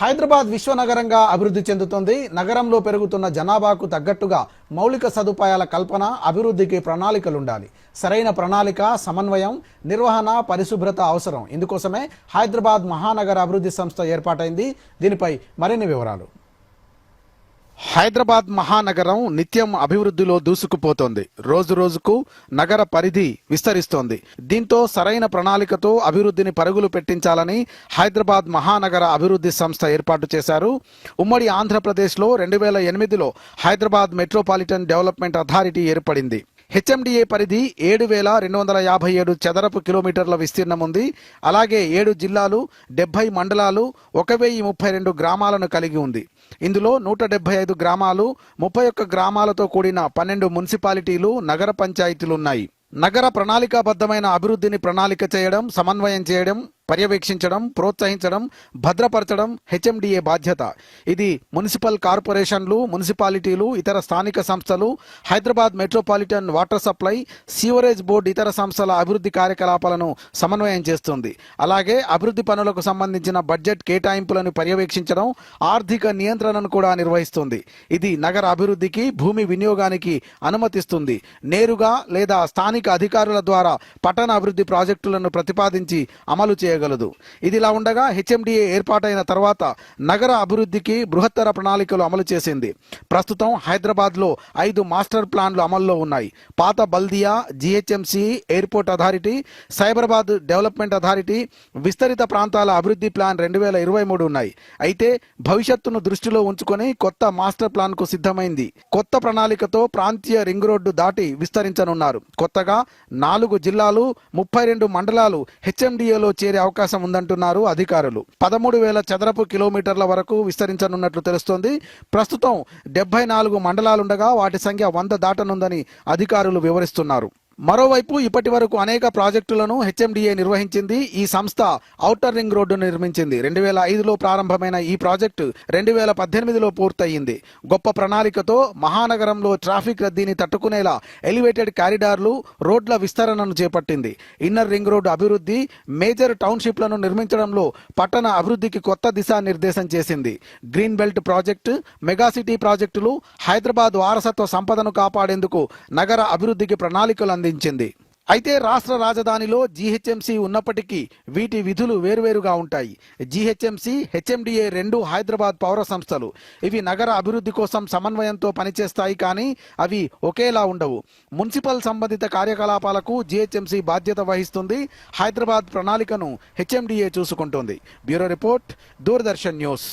హైదరాబాద్ విశ్వనగరంగా అభివృద్ధి చెందుతుంది. నగరంలో పెరుగుతున్న జనాభాకు తగ్గట్టుగా మౌలిక సదుపాయాల కల్పన అభివృద్ధికి ప్రణాళికలుండాలి. సరైన ప్రణాళిక సమన్వయం నిర్వహణ పరిశుభ్రత అవసరం. ఇందుకోసమే హైదరాబాద్ మహానగర అభివృద్ధి సంస్థ ఏర్పాటైంది. దీనిపై మరిన్ని వివరాలు. హైదరాబాద్ మహానగరం నిత్యం అభివృద్ధిలో దూసుకుపోతోంది. రోజు రోజుకు నగర పరిధి విస్తరిస్తోంది. దీంతో సరైన ప్రణాళికతో అభివృద్ధిని పరుగులు పెట్టించాలని హైదరాబాద్ మహానగర అభివృద్ధి సంస్థ ఏర్పాటు చేశారు. ఉమ్మడి ఆంధ్రప్రదేశ్లో రెండు వేల ఎనిమిదిలో హైదరాబాద్ మెట్రోపాలిటన్ డెవలప్మెంట్ అథారిటీ ఏర్పడింది. హెచ్ఎండిఏ పరిధి ఏడు వేల రెండు వందల యాభై ఏడు చదరపు కిలోమీటర్ల విస్తీర్ణం ఉంది. అలాగే ఏడు జిల్లాలు డెబ్బై మండలాలు ఒక వెయ్యి ముప్పై రెండు గ్రామాలను కలిగి ఉంది. ఇందులో నూట డెబ్బై ఐదు గ్రామాలు ముప్పై ఒక్క గ్రామాలతో కూడిన పన్నెండు మున్సిపాలిటీలు నగర పంచాయతీలు ఉన్నాయి. నగర ప్రణాళికాబద్ధమైన అభివృద్ధిని ప్రణాళిక చేయడం సమన్వయం చేయడం పర్యవేక్షించడం ప్రోత్సహించడం భద్రపరచడం హెచ్ఎండిఏ బాధ్యత. ఇది మున్సిపల్ కార్పొరేషన్లు మున్సిపాలిటీలు ఇతర స్థానిక సంస్థలు Hyderabad metropolitan water supply sewerage board ఇతర సంస్థల అభివృద్ధి కార్యకలాపాలను సమన్వయం చేస్తుంది. అలాగే అభివృద్ధి పనులకు సంబంధించిన బడ్జెట్ కేటాయింపులను పర్యవేక్షించడం ఆర్థిక నియంత్రణను కూడా నిర్వహిస్తుంది. ఇది నగర అభివృద్ధికి భూమి వినియోగానికి అనుమతిస్తుంది. నేరుగా లేదా స్థానిక అధికారుల ద్వారా పట్టణ అభివృద్ధి ప్రాజెక్టులను ప్రతిపాదించి అమలు చేయ చేయగలదు. ఇదిలా ఉండగా హెచ్ఎండిఏ ఏర్పాటైన తర్వాత నగర అభివృద్ధికి బృహత్తర ప్రణాళికలు అమలు చేసింది. ప్రస్తుతం హైదరాబాద్లో ఐదు మాస్టర్ ప్లాన్లు అమల్లో ఉన్నాయి. పాత బల్దియా GHMC airport authority Cyberabad development authority విస్తరిత ప్రాంతాల అభివృద్ధి ప్లాన్ రెండు వేల ఇరవై మూడు ఉన్నాయి. అయితే భవిష్యత్తును దృష్టిలో ఉంచుకొని కొత్త మాస్టర్ ప్లాన్కు సిద్ధమైంది. కొత్త ప్రణాళికతో ప్రాంతీయ రింగ్ రోడ్డు దాటి విస్తరించనున్నారు. కొత్తగా నాలుగు జిల్లాలు ముప్పై రెండు మండలాలు హెచ్ఎండిఏలో చేరే అవకాశం ఉందంటున్నారు అధికారులు. పదమూడు వేల చదరపు కిలోమీటర్ల వరకు విస్తరించనున్నట్లు తెలుస్తోంది. ప్రస్తుతం డెబ్బై నాలుగు మండలాలుండగా వాటి సంఖ్య వంద దాటనుందని అధికారులు వివరిస్తున్నారు. మరోవైపు ఇప్పటి వరకు అనేక ప్రాజెక్టులను హెచ్ఎండిఏ నిర్వహించింది. ఈ సంస్థ ఔటర్ రింగ్ రోడ్డును నిర్మించింది. రెండు వేల ఐదులో ప్రారంభమైన ఈ ప్రాజెక్టు రెండు వేల పద్దెనిమిదిలో పూర్తయింది. గొప్ప ప్రణాళికతో మహానగరంలో ట్రాఫిక్ రద్దీని తట్టుకునేలా ఎలివేటెడ్ కారిడార్లు రోడ్ల విస్తరణను చేపట్టింది. ఇన్నర్ రింగ్ రోడ్డు అభివృద్ధి మేజర్ టౌన్షిప్లను నిర్మించడంలో పట్టణ అభివృద్ధికి కొత్త దిశానిర్దేశం చేసింది. గ్రీన్ బెల్ట్ ప్రాజెక్టు మెగాసిటీ ప్రాజెక్టులు హైదరాబాద్ వారసత్వ సంపదను కాపాడేందుకు నగర అభివృద్ధికి ప్రణాళికలు అందించింది అయితే రాష్ట్ర రాజధానిలో జీహెచ్ఎంసీ ఉన్నప్పటికీ వీటి విధులు వేరువేరుగా ఉంటాయి. జీహెచ్ఎంసీ హెచ్ఎండిఏ రెండు హైదరాబాద్ పౌర సంస్థలు. ఇవి నగర అభివృద్ధి కోసం సమన్వయంతో పనిచేస్తాయి కానీ అవి ఒకేలా ఉండవు. మున్సిపల్ సంబంధిత కార్యకలాపాలకు జీహెచ్ఎంసీ బాధ్యత వహిస్తుంది. హైదరాబాద్ ప్రణాళికను హెచ్ఎండిఏ చూసుకుంటుంది. Bureau report Doordarshan news.